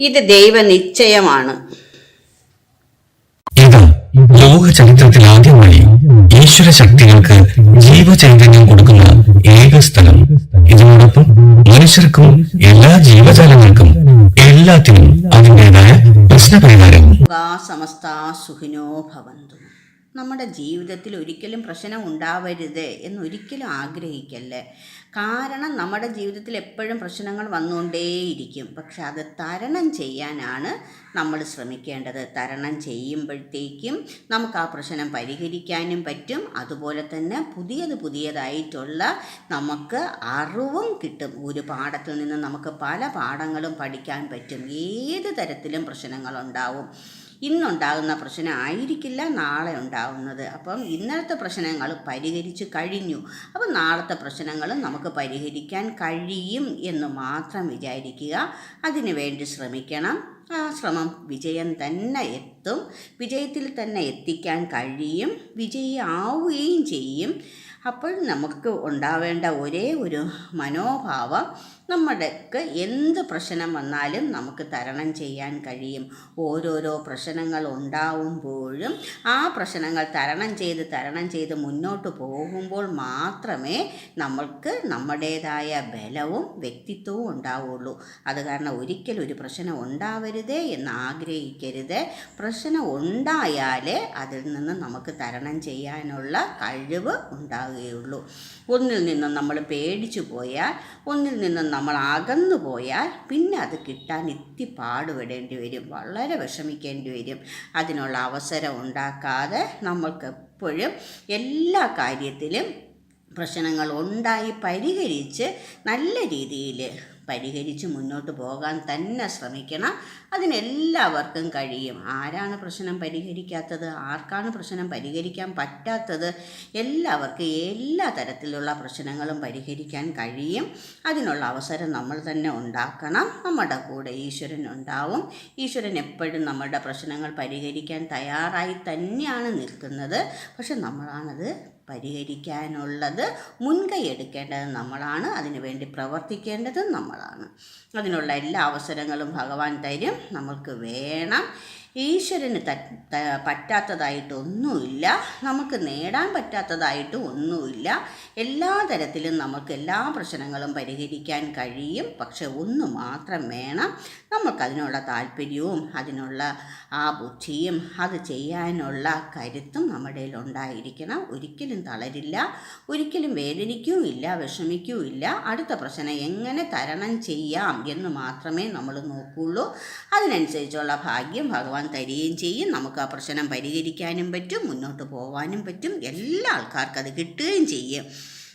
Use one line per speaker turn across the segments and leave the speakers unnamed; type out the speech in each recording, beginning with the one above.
ഇത് ദൈവനിശ്ചയമാണ്.
ഇത് ലോക ചരിത്രത്തിൽ ആദ്യമായി ഈശ്വര ശക്തികൾക്ക് ജീവചൈതന്യം കൊടുക്കുന്ന ഏക സ്ഥലം. ഇതിനോടൊപ്പം മനുഷ്യർക്കും എല്ലാ ജീവജാലങ്ങൾക്കും എല്ലാത്തിനും അതിന്റെതായ പ്രശ്നപരിഹാരവും
ലോകാ സമസ്ത സുഖിനോ ഭവന്തു. നമ്മുടെ ജീവിതത്തിൽ ഒരിക്കലും പ്രശ്നം ഉണ്ടാവരുത് എന്നൊരിക്കലും ആഗ്രഹിക്കല്ലേ? കാരണം നമ്മുടെ ജീവിതത്തിൽ എപ്പോഴും പ്രശ്നങ്ങൾ വന്നുകൊണ്ടേയിരിക്കും. പക്ഷെ അത് തരണം ചെയ്യാനാണ് നമ്മൾ ശ്രമിക്കേണ്ടത്. തരണം ചെയ്യുമ്പോഴത്തേക്കും നമുക്ക് ആ പ്രശ്നം പരിഹരിക്കാനും പറ്റും. അതുപോലെ തന്നെ പുതിയത് പുതിയതായിട്ടുള്ള നമുക്ക് അറിവും കിട്ടും. ഒരു പാഠത്തിൽ നിന്ന് നമുക്ക് പല പാഠങ്ങളും പഠിക്കാൻ പറ്റും. ഏത് തരത്തിലും പ്രശ്നങ്ങളുണ്ടാവും ഇന്നുണ്ടാകുന്ന പ്രശ്നം ആയിരിക്കില്ല നാളെ ഉണ്ടാകുന്നത് അപ്പം ഇന്നലത്തെ പ്രശ്നങ്ങൾ പരിഹരിച്ച് കഴിഞ്ഞു. അപ്പം നാളത്തെ പ്രശ്നങ്ങൾ നമുക്ക് പരിഹരിക്കാൻ കഴിയും എന്ന് മാത്രം വിചാരിക്കുക. അതിനു വേണ്ടി ശ്രമിക്കണം. ആ ശ്രമം വിജയം തന്നെ എത്തും. വിജയത്തിൽ തന്നെ എത്തിക്കാൻ കഴിയും. വിജയിയാവുകയും ചെയ്യും. അപ്പോൾ നമുക്ക് ഉണ്ടാവേണ്ട ഒരേ ഒരു മനോഭാവം നമ്മുടെക്ക് എന്ത് പ്രശ്നം വന്നാലും നമുക്ക് തരണം ചെയ്യാൻ കഴിയും. ഓരോരോ പ്രശ്നങ്ങൾ ഉണ്ടാവുമ്പോഴും ആ പ്രശ്നങ്ങൾ തരണം ചെയ്ത് തരണം ചെയ്ത് മുന്നോട്ട് പോകുമ്പോൾ മാത്രമേ നമ്മൾക്ക് നമ്മുടേതായ ബലവും വ്യക്തിത്വവും ഉണ്ടാവുള്ളൂ. അത് കാരണം ഒരിക്കലും ഒരു പ്രശ്നം ഉണ്ടാവരുതേ എന്ന് ആഗ്രഹിക്കരുത്. പ്രശ്നം ഉണ്ടായാലേ അതിൽ നിന്ന് നമുക്ക് തരണം ചെയ്യാനുള്ള കഴിവ് ഉണ്ടാവുകയുള്ളൂ. ഒന്നിൽ നിന്നും നമ്മൾ പേടിച്ചു പോയാൽ ഒന്നിൽ നിന്നും നമ്മൾ അകന്നു പോയാൽ പിന്നെ അത് കിട്ടാൻ ഇത്തി പാടുപെടേണ്ടി വരും. വളരെ വിഷമിക്കേണ്ടി വരും. അതിനുള്ള അവസരം ഉണ്ടാക്കാതെ നമ്മൾക്ക് എപ്പോഴും എല്ലാ കാര്യത്തിലും പ്രശ്നങ്ങൾ ഉണ്ടായി പരിഹരിച്ച് നല്ല രീതിയിൽ പരിഹരിച്ച് മുന്നോട്ട് പോകാൻ തന്നെ ശ്രമിക്കണം. അതിനെല്ലാവർക്കും കഴിയും. ആരാണ് പ്രശ്നം പരിഹരിക്കാത്തത്? ആർക്കാണ് പ്രശ്നം പരിഹരിക്കാൻ പറ്റാത്തത്? എല്ലാവർക്കും എല്ലാ തരത്തിലുള്ള പ്രശ്നങ്ങളും പരിഹരിക്കാൻ കഴിയും. അതിനുള്ള അവസരം നമ്മൾ തന്നെ ഉണ്ടാക്കണം. നമ്മുടെ കൂടെ ഈശ്വരൻ ഉണ്ടാവും. ഈശ്വരൻ എപ്പോഴും നമ്മുടെ പ്രശ്നങ്ങൾ പരിഹരിക്കാൻ തയ്യാറായി തന്നെയാണ് നിൽക്കുന്നത്. പക്ഷെ നമ്മളാണത് പരിഹരിക്കാനുള്ളത് മുൻകൈ എടുക്കേണ്ടത് നമ്മളാണ് അതിനുവേണ്ടി പ്രവർത്തിക്കേണ്ടതും നമ്മളാണ്. അതിനുള്ള എല്ലാ അവസരങ്ങളും ഭഗവാൻ തരും. നമ്മൾക്ക് വേണം ഈശ്വരന് പറ്റാത്തതായിട്ടൊന്നുമില്ല. നമുക്ക് നേടാൻ പറ്റാത്തതായിട്ട് ഒന്നുമില്ല. എല്ലാ തരത്തിലും നമുക്ക് എല്ലാ പ്രശ്നങ്ങളും പരിഹരിക്കാൻ കഴിയും. പക്ഷെ ഒന്ന് മാത്രം വേണം. നമുക്കതിനുള്ള താല്പര്യവും അതിനുള്ള ആ ബുദ്ധിയും അത് ചെയ്യാനുള്ള കരുത്തും നമ്മുടെ ഉണ്ടായിരിക്കണം. ഒരിക്കലും തളരില്ല. ഒരിക്കലും വേദനിക്കുകയില്ല വിഷമിക്കുകയില്ല അടുത്ത പ്രശ്നം എങ്ങനെ തരണം ചെയ്യാം എന്ന് മാത്രമേ നമ്മൾ നോക്കുള്ളൂ. അതിനനുസരിച്ചുള്ള ഭാഗ്യം ഭഗവാൻ തരികയും ചെയ്യും. നമുക്ക് ആ പ്രശ്നം പരിഹരിക്കാനും പറ്റും മുന്നോട്ട് പോകാനും പറ്റും. എല്ലാ ആൾക്കാർക്കും അത് കിട്ടുകയും ചെയ്യും.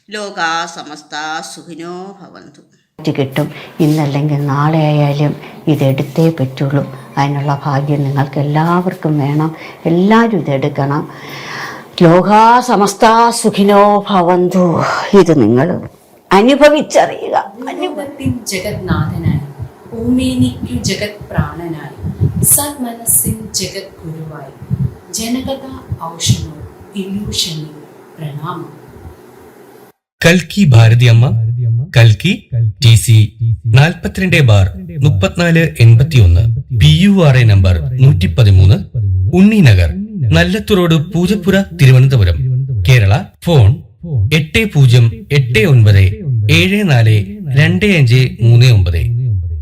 ലോകാ സമസ്ത സുഖിനോ ഭവന്തു.
കിട്ടും. ഇന്നല്ലെങ്കിൽ നാളെ ആയാലും ഇതെടുത്തേ പറ്റുള്ളൂ. അതിനുള്ള ഭാഗ്യം നിങ്ങൾക്ക് എല്ലാവർക്കും വേണം. എല്ലാവരും ഇതെടുക്കണം ലോകാ സമസ്ത സുഖിനോ ഭവന്തു. ഇത് നിങ്ങൾ അനുഭവിച്ചറിയുക.
അനുഭവത്തിൽ ജഗത്നാഥനായി ഭൂമേനിക്കു ജഗത് പ്രാണനായി. സന്മനസ്സിൻ ജഗദ്ഗുരുവായി ജനകഥ ഔഷണോ ഇല്യൂഷനിൽ പ്രണാമം.
കൽക്കി ഭാരതിയമ്മ കൽക്കി ടി സി നാൽപ്പത്തിരണ്ട് ബാർ മുപ്പത്തിനാല് എൺപത്തിയൊന്ന്. P U R A number നൂറ്റി പതിമൂന്ന് ഉണ്ണിനഗർ നല്ലത്തു റോഡ് പൂജപ്പുര തിരുവനന്തപുരം. കേരള ഫോൺ എട്ട് പൂജ്യം എട്ട് ഒൻപത് ഏഴ് നാല് രണ്ട് അഞ്ച് മൂന്ന് ഒമ്പത്